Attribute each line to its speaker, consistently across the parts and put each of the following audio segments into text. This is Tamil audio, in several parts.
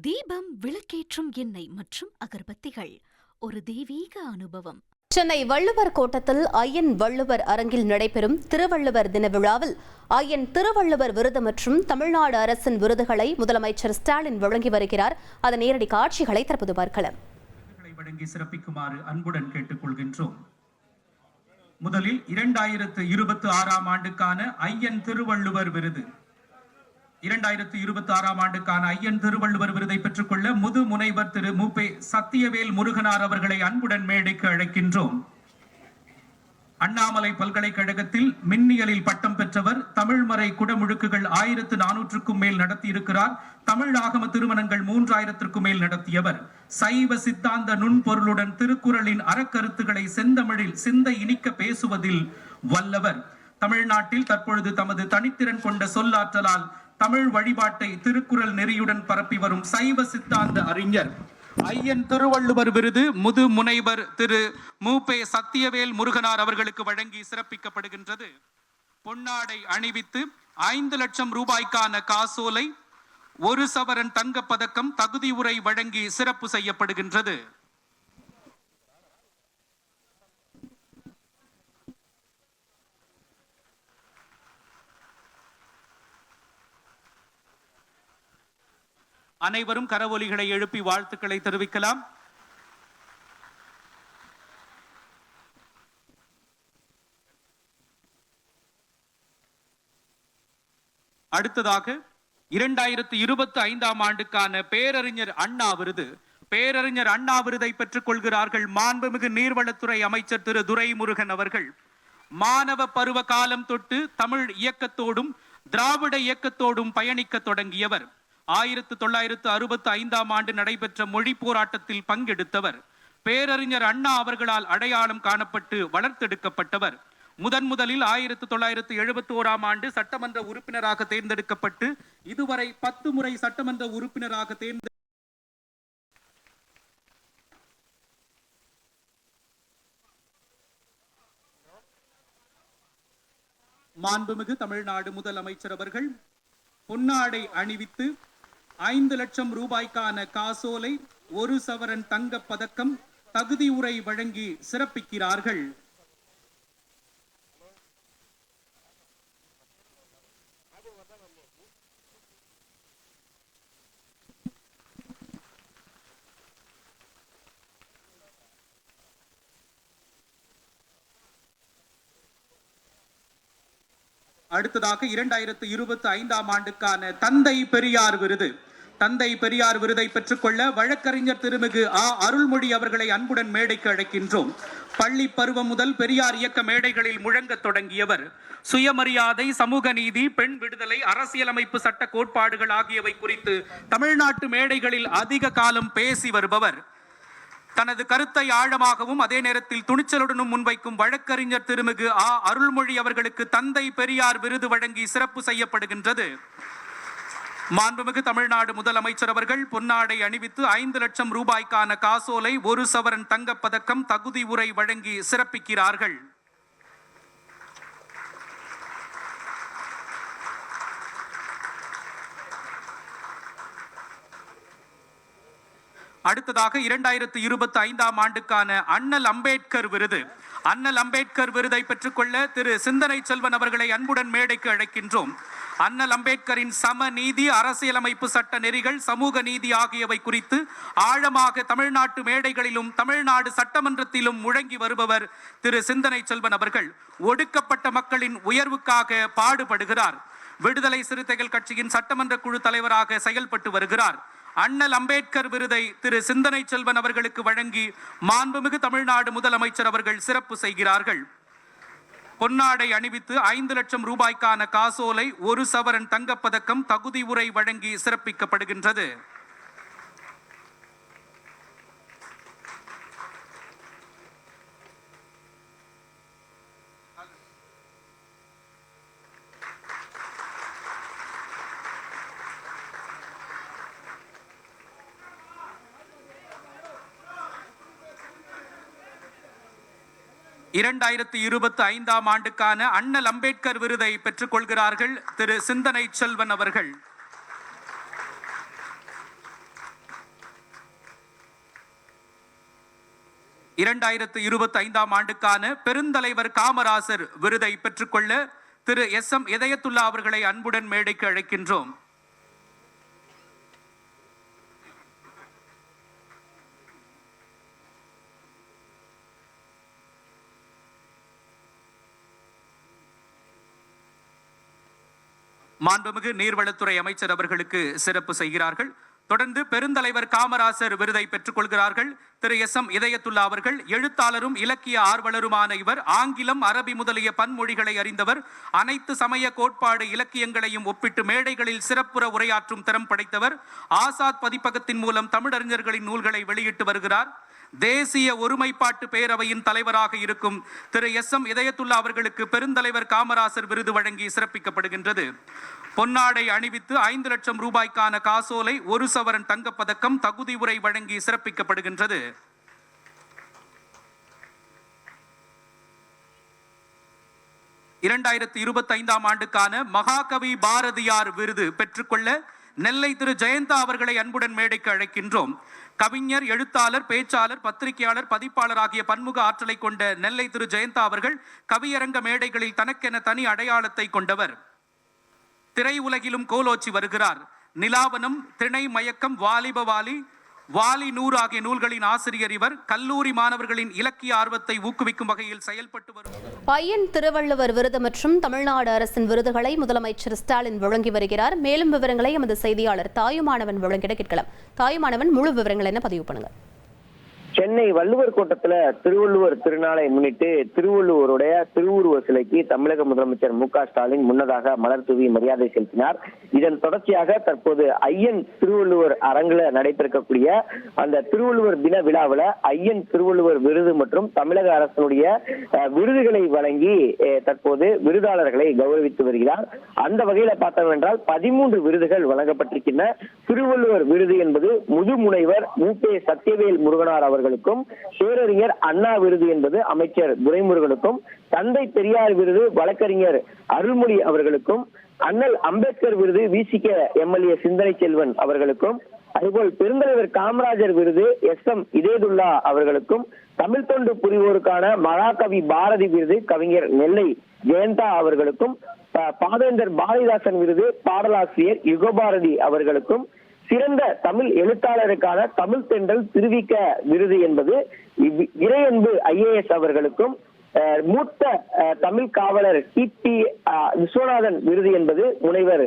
Speaker 1: தீபம் விளக்கேற்றும் எண்ணெய் மற்றும் அகர்பத்திகள். ஒரு தெய்வீக அனுபவம்.
Speaker 2: சென்னை வள்ளுவர் கோட்டத்தில் ஐயன் வள்ளுவர் அரங்கில் நடைபெறும் திருவள்ளுவர் தின விழாவில் ஐயன் திருவள்ளுவர் விருது மற்றும் தமிழ்நாடு அரசின் விருதுகளை முதலமைச்சர் ஸ்டாலின் வழங்கி வருகிறார். அதன் நேரடி காட்சிகளை தற்போது பார்க்கலாம்.
Speaker 3: விருதுகளை வழங்கி சிறப்பிக்குமாறு அன்புடன் கேட்டுக்கொள்கின்றோம். முதலில் இரண்டாயிரத்து இருபத்தி ஆறாம் ஆண்டுக்கான ஐயன் திருவள்ளுவர் விருது. இரண்டாயிரத்து இருபத்தி ஆறாம் ஆண்டுக்கான ஐயன் திருவள்ளுவர் விருதை பெற்றுக்கொள்ள முது முனைவர் திரு மூப்பே சத்தியவேல் முருகனார் அவர்களை அன்புடன் மேடைக்கு அழைக்கின்றோம். அண்ணாமலை பல்கலைக்கழகத்தில் மின்னியலில் பட்டம் பெற்றவர் தமிழ்மறை குடமுழுக்குகள் ஆயிரத்து நானூற்றுக்கும் மேல் நடத்தியிருக்கிறார் தமிழ் ஆகம திருமணங்கள் மூன்றாயிரத்திற்கும் மேல் நடத்தியவர். சைவ சித்தாந்த நுண்பொருளுடன் திருக்குறளின் அறக்கருத்துக்களை செந்தமிழில் சிந்தை இனிக்க பேசுவதில் வல்லவர். தமிழ்நாட்டில் தற்பொழுது தமது தனித்திறன் கொண்ட சொல்லாற்றலால் தமிழ் வழிபாட்டை திருக்குறள் நெறியுடன் பரப்பி வரும் சைவ சித்தாந்த அறிஞர் ஐயன் திருவள்ளுவர் விருது முது முனைவர் திரு மூபே சத்தியவேல் முருகனார் அவர்களுக்கு வழங்கி சிறப்பிக்கப்படுகின்றது. பொன்னாடை அணிவித்து ஐந்து லட்சம் ரூபாய்க்கான காசோலை ஒரு சவரன் தங்கப் பதக்கம் தகுதி உரை வழங்கி சிறப்பு செய்யப்படுகின்றது. அனைவரும் கரவொலிகளை எழுப்பி வாழ்த்துக்களை தெரிவிக்கலாம். அடுத்ததாக இரண்டாயிரத்து இருபத்தி ஐந்தாம் ஆண்டுக்கான பேரறிஞர் அண்ணா விருது. பேரறிஞர் அண்ணா விருதை பெற்றுக் கொள்கிறார்கள் மாண்புமிகு நீர்வளத்துறை அமைச்சர் திரு துரைமுருகன் அவர்கள். மாணவ பருவ காலம் தொட்டு தமிழ் இயக்கத்தோடும் திராவிட இயக்கத்தோடும் பயணிக்க தொடங்கியவர். ஆயிரத்து தொள்ளாயிரத்து அறுபத்தி ஐந்தாம் ஆண்டு நடைபெற்ற மொழி போராட்டத்தில் பங்கெடுத்தவர். பேரறிஞர் அண்ணா அவர்களால் அடையாளம் காணப்பட்டு வளர்த்தெடுக்கப்பட்டவர். முதன் முதலில் ஆயிரத்து தொள்ளாயிரத்து எழுபத்தி ஓராம் ஆண்டு சட்டமன்ற உறுப்பினராக தேர்ந்தெடுக்கப்பட்டு இதுவரை பத்து முறை சட்டமன்ற உறுப்பினராக தேர்ந்த மாண்புமிகு தமிழ்நாடு முதலமைச்சர் அவர்கள் பொன்னாடை அணிவித்து ஐந்து லட்சம் ரூபாய்க்கான காசோலை ஒரு சவரன் தங்க பதக்கம் தகுதி உரை வழங்கி சிறப்பிக்கிறார்கள். அடுத்ததாக இரண்டாயிரத்து இருபத்தி ஐந்தாம் ஆண்டுக்கான தந்தை பெரியார் விருது. தந்தை பெரியார் விருதை பெற்றுக்கொள்ள வழக்கறிஞர் திருமிகு ஆ. அருள்மொழி அவர்களை அன்புடன் மேடைக்கு அழைக்கின்றோம். பள்ளி பருவம் முதல் பெரியார் இயக்க மேடைகளில் முழங்க தொடங்கியவர். சுயமரியாதை சமூக நீதி பெண் விடுதலை அரசியலமைப்பு சட்ட கோட்பாடுகள் ஆகியவை குறித்து தமிழ்நாட்டு மேடைகளில் அதிக காலம் பேசி வருபவர். தனது கருத்தை ஆழமாகவும் அதே நேரத்தில் துணிச்சலுடனும் முன்வைக்கும் வழக்கறிஞர் திருமிகு ஆ. அருள்மொழி அவர்களுக்கு தந்தை பெரியார் விருது வழங்கி சிறப்பு செய்யப்படுகின்றது. மாண்புமிகு தமிழ்நாடு முதலமைச்சர் அவர்கள் பொன்னாடை அணிவித்து ஐந்து லட்சம் ரூபாய்க்கான காசோலை ஒரு சவரன் தங்கப்பதக்கம் தகுதி உரை வழங்கி சிறப்பிக்கிறார்கள். அடுத்ததாக இரண்டாயிரத்து இருபத்தி ஐந்தாம் ஆண்டுக்கான அண்ணல் அம்பேத்கர் விருது. அண்ணல் அம்பேத்கர் விருதை பெற்றுக்கொள்ள திரு சிந்தனை செல்வன் அவர்களை அன்புடன் மேடைக்கு அழைக்கின்றோம். அண்ணல் அம்பேத்கரின் சம நீதி அரசியலமைப்பு சட்ட நெறிகள் சமூக நீதி ஆகியவை குறித்து ஆழமாக தமிழ்நாட்டு மேடைகளிலும் தமிழ்நாடு சட்டமன்றத்திலும் முழங்கி வருபவர் திரு சிந்தனை செல்வன் அவர்கள். ஒடுக்கப்பட்ட மக்களின் உயர்வுக்காக பாடுபடுகிறார். விடுதலை சிறுத்தைகள் கட்சியின் சட்டமன்ற குழு தலைவராக செயல்பட்டு வருகிறார். அண்ணல் அம்பேத்கர் விருதை திரு சிந்தனை செல்வன் அவர்களுக்கு வழங்கி மாண்புமிகு தமிழ்நாடு முதலமைச்சர் அவர்கள் சிறப்பு செய்கிறார்கள். பொன்னாடை அணிவித்து ஐந்து லட்சம் ரூபாய்க்கான காசோலை ஒரு சவரன் தங்கப்பதக்கம் தகுதி உரை வழங்கி சிறப்பிக்கப்படுகின்றது. இரண்டாயிரத்தி இருபத்தி ஐந்தாம் ஆண்டுக்கான அண்ணல் அம்பேத்கர் விருதை பெற்றுக்கொள்கிறார்கள் திரு சிந்தனை செல்வன் அவர்கள். இரண்டாயிரத்து இருபத்தி ஐந்தாம் ஆண்டுக்கான பெருந்தலைவர் காமராசர் விருதை பெற்றுக்கொள்ள திரு எஸ் எம் இதயத்துல்லா அவர்களை அன்புடன் மேடைக்கு அழைக்கின்றோம். மாண்புமிகு நீர்வளத்துறை அமைச்சர் அவர்களுக்கு சிறப்பு செய்கிறார்கள். தொடர்ந்து பெருந்தலைவர் காமராசர் விருதை பெற்றுக் கொள்கிறார்கள். திரு எஸ் எம் இதயத்துல்லா அவர்கள் எழுத்தாளரும் இலக்கிய ஆர்வலருமான இவர் ஆங்கிலம் அரபி முதலிய பன்மொழிகளை அறிந்தவர். அனைத்து சமய கோட்பாடு இலக்கியங்களையும் ஒப்பிட்டு மேடைகளில் சிறப்புற உரையாற்றும் திறம் படைத்தவர். ஆசாத் பதிப்பகத்தின் மூலம் தமிழறிஞர்களின் நூல்களை வெளியிட்டு வருகிறார். தேசிய ஒருமைப்பாட்டு பேரவையின் தலைவராக இருக்கும் திரு எஸ் எம் இதயத்துல்லா அவர்களுக்கு பெருந்தலைவர் காமராசர் விருது வழங்கி சிறப்பிக்கப்படுகின்றது. பொன்னாடை அணிவித்து ஐந்து லட்சம் ரூபாய்க்கான காசோலை ஒரு சவரன் தங்கப்பதக்கம் தகுதி உரை வழங்கி சிறப்பிக்கப்படுகின்றது. இரண்டாயிரத்தி இருபத்தி ஐந்தாம் ஆண்டுக்கான மகாகவி பாரதியார் விருது பெற்றுக்கொள்ள நெல்லை திரு ஜெயந்தா அவர்களை அன்புடன் மேடைக்கு அழைக்கின்றோம். கவிஞர் எழுத்தாளர் பேச்சாளர் பத்திரிகையாளர் பதிப்பாளர் ஆகிய பன்முக ஆற்றலை கொண்ட நெல்லை திரு ஜெயந்தா அவர்கள் கவியரங்க மேடைகளில் தனக்கென தனி அடையாளத்தை கொண்டவர். திரையுலகிலும் கோலோச்சி வருகிறார். நிலாவனம் திணை மயக்கம் வாலிப வாலி நூறு ஆகிய நூல்களின் ஆசிரியர் இவர். கல்லூரி மாணவர்களின் இலக்கிய ஆர்வத்தை ஊக்குவிக்கும் வகையில் செயல்பட்டு வரும்.
Speaker 2: ஐயன் திருவள்ளுவர் விருது மற்றும் தமிழ்நாடு அரசின் விருதுகளை முதலமைச்சர் ஸ்டாலின் வழங்கி வருகிறார். மேலும் விவரங்களை எமது செய்தியாளர் தாயுமானவன் வழங்கிட கேட்கலாம். தாயுமானவன் முழு விவரங்கள் என்ன பதிவு பண்ணுங்க.
Speaker 4: சென்னை வள்ளுவர் கோட்டத்துல திருவள்ளுவர் திருநாளை முன்னிட்டு திருவள்ளுவருடைய திருவுருவ சிலைக்கு தமிழக முதலமைச்சர் மு ஸ்டாலின் முன்னதாக மலர் தூவி மரியாதை செலுத்தினார். இதன் தொடர்ச்சியாக தற்போது ஐயன் திருவள்ளுவர் அரங்குல நடைபெறக்கூடிய அந்த திருவள்ளுவர் தின விழாவில் ஐயன் திருவள்ளுவர் விருது மற்றும் தமிழக அரசினுடைய அஹ், விருதுகளை வழங்கி அஹ், தற்போது விருதாளர்களை கௌரவித்து வருகிறார். அந்த வகையில பார்த்தோம் என்றால் பதிமூன்று விருதுகள் வழங்கப்பட்டிருக்கின்றன. திருவள்ளுவர் விருது என்பது முதுமுனைவர் மு. பே. சத்யவேல் முருகனார் அவர்கள் அவர்களுக்கும் பேரறிஞர் அண்ணா விருது என்பது அமைச்சர் துரைமுருகனுக்கும் தந்தை பெரியார் விருது வழக்கறிஞர் அருள்மொழி அவர்களுக்கும் அண்ணல் அம்பேத்கர் விருது விசிக எம்எல்ஏ சிந்தனை செல்வன் அவர்களுக்கும் அதுபோல் பெருந்தலைவர் காமராஜர் விருது எஸ் எம் இதேதுல்லா அவர்களுக்கும் தமிழ் தொண்டு புரிவோருக்கான மகாகவி பாரதி விருது கவிஞர் நெல்லை ஜெயந்தா அவர்களுக்கும் பாதேந்தர் பாரதிதாசன் விருது பாடலாசிரியர் யுகபாரதி அவர்களுக்கும் சிறந்த தமிழ் எழுத்தாளருக்கான தமிழ் தென்றல் திருவிக்க விருது என்பது இறையன்பு ஐஏஎஸ் அவர்களுக்கும் அஹ், மூத்த தமிழ் காவலர் கிபி விஸ்வநாதன் விருது என்பது முனைவர்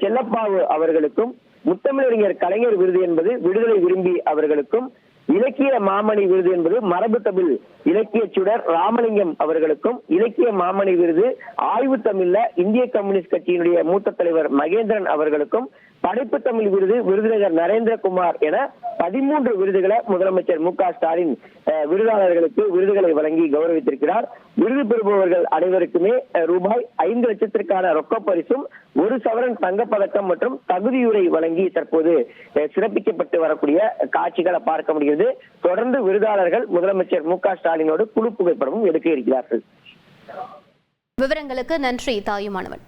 Speaker 4: செல்லப்பாவு அவர்களுக்கும் முத்தமிழறிஞர் கலைஞர் விருது என்பது விடுதலை விரும்பி அவர்களுக்கும் இலக்கிய மாமணி விருது என்பது மரபு தமிழ் இலக்கிய சுடர் ராமலிங்கம் அவர்களுக்கும் இலக்கிய மாமணி விருது ஆய்வு தமிழ்ல இந்திய கம்யூனிஸ்ட் கட்சியினுடைய மூத்த தலைவர் மகேந்திரன் அவர்களுக்கும் படைப்பு தமிழ் விருது விருதுநகர் நரேந்திரகுமார் என பதிமூன்று விருதுகளை முதலமைச்சர் மு க ஸ்டாலின் விருதாளர்களுக்கு விருதுகளை வழங்கி கௌரவித்திருக்கிறார். விருது பெறுபவர்கள் அனைவருக்குமே ரூபாய் ஐந்து லட்சத்திற்கான ரொக்க பரிசும் ஒரு சவரன் தங்கப்பதக்கம் மற்றும் தகுதியுரை வழங்கி தற்போது அஹ், சிறப்பிக்கப்பட்டு வரக்கூடிய காட்சிகளை பார்க்க முடிகிறது. தொடர்ந்து விருதாளர்கள் முதலமைச்சர் மு ஸ்டாலினோடு குழு புகைப்படமும் எடுக்க இருக்கிறார்கள்.
Speaker 2: விவரங்களுக்கு நன்றி தாயுமானவன்.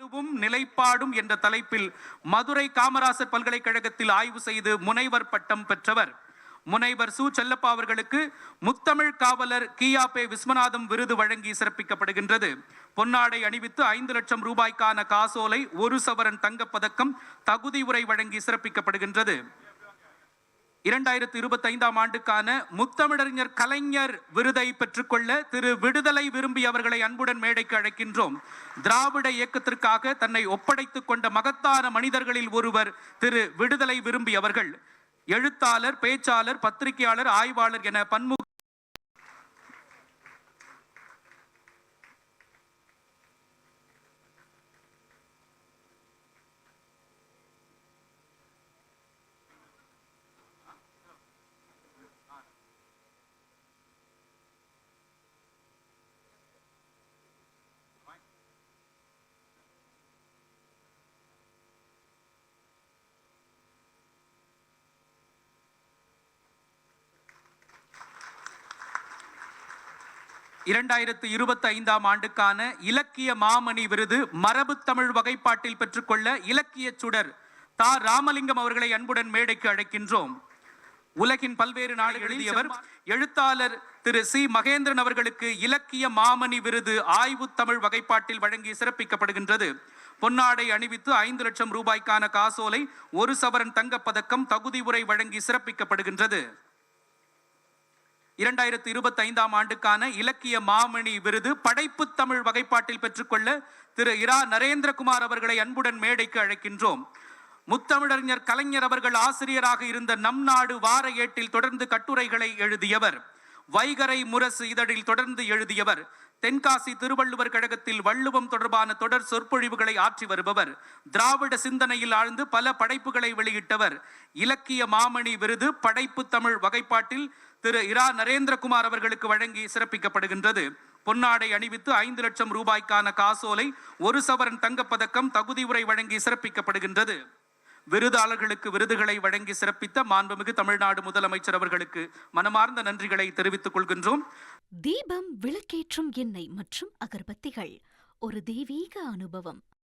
Speaker 3: வலுவும் நிலைப்பாடும் என்ற தலைப்பில் மதுரை காமராசர் பல்கலைக்கழகத்தில் ஆய்வு செய்து முனைவர் பட்டம் பெற்றவர். முனைவர் சு. செல்லப்பா அவர்களுக்கு முத்தமிழ் காவலர் கியாபே விஸ்வநாதம் விருது வழங்கி சிறப்பிக்கப்படுகின்றது. பொன்னாடை அணிவித்து ஐந்து லட்சம் ரூபாய்க்கான காசோலை ஒரு சவரன் தங்கப்பதக்கம் தகுதி உரை வழங்கி சிறப்பிக்கப்படுகின்றது. இரண்டாயிரத்தி இருபத்தி ஐந்தாம் ஆண்டுக்கான முத்தமிழறிஞர் கலைஞர் விருதை பெற்றுக்கொள்ள திரு விடுதலை விரும்பி அவர்களை அன்புடன் மேடைக்கு அழைக்கின்றோம். திராவிட இயக்கத்திற்காக தன்னை ஒப்படைத்துக் கொண்ட மகத்தான மனிதர்களில் ஒருவர் திரு விடுதலை விரும்பி அவர்கள் எழுத்தாளர் பேச்சாளர் பத்திரிகையாளர் ஆய்வாளர் என பன்முக இரண்டாயிரத்து இருபத்தி ஐந்தாம் ஆண்டுக்கான இலக்கிய மாமணி விருது மரபு தமிழ் வகைப்பாட்டில் பெற்றுக்கொள்ள இலக்கிய சுடர் தா. ராமலிங்கம் அவர்களை அன்புடன் மேடைக்கு அழைக்கின்றோம். உலகின் பல்வேறு நாடுகளில் எழுதியவர் எழுத்தாளர் திரு. சி. மகேந்திரன் அவர்களுக்கு இலக்கிய மாமணி விருது ஆய்வு தமிழ் வகைப்பாட்டில் வழங்கி சிறப்பிக்கப்படுகின்றது. பொன்னாடை அணிவித்து ஐந்து லட்சம் ரூபாய்க்கான காசோலை ஒரு சவரன் தங்கப்பதக்கம் தகுதி உரை வழங்கி சிறப்பிக்கப்படுகின்றது. இரண்டாயிரத்து இருபத்தி ஐந்தாம் ஆண்டுக்கான இலக்கிய மாமணி விருது படைப்பு தமிழ் வகைப்பாட்டில் பெற்றுக்கொள்ள திரு இரா நரேந்திரகுமார் அவர்களை அன்புடன் மேடைக்கு அழைக்கின்றோம். முத்தமிழறிஞர் கலைஞர் அவர்கள் ஆசிரியராக இருந்த நம் நாடு வார ஏட்டில் தொடர்ந்து கட்டுரைகளை எழுதியவர். வைகரை முரசு இதழில் தொடர்ந்து எழுதியவர். தென்காசி திருவள்ளுவர் கழகத்தில் வள்ளுவம் தொடர்பான தொடர் சொற்பொழிவுகளை ஆற்றி வருபவர் திராவிட சிந்தனையில் ஆழ்ந்து பல படைப்புகளை வெளியிட்டவர் இலக்கிய மாமணி விருது படைப்பு தமிழ் வகைப்பாட்டில் திரு இரா நரேந்திரகுமார் அவர்களுக்கு வழங்கி சிறப்பிக்கப்படுகின்றது. பொன்னாடை அணிவித்து ஐந்து லட்சம் ரூபாய்க்கான காசோலை ஒரு சவரன் தங்கப்பதக்கம் தகுதி உரை வழங்கி சிறப்பிக்கப்படுகின்றது. விருதாளர்களுக்கு விருதுகளை வழங்கி சிறப்பித்த மாண்புமிகு தமிழ்நாடு முதலமைச்சர் அவர்களுக்கு மனமார்ந்த நன்றிகளை தெரிவித்துக் கொள்கின்றோம்.
Speaker 1: தீபம் விளக்கேற்றும் எண்ணெய் மற்றும் அகர்பத்திகள். ஒரு தெய்வீக அனுபவம்.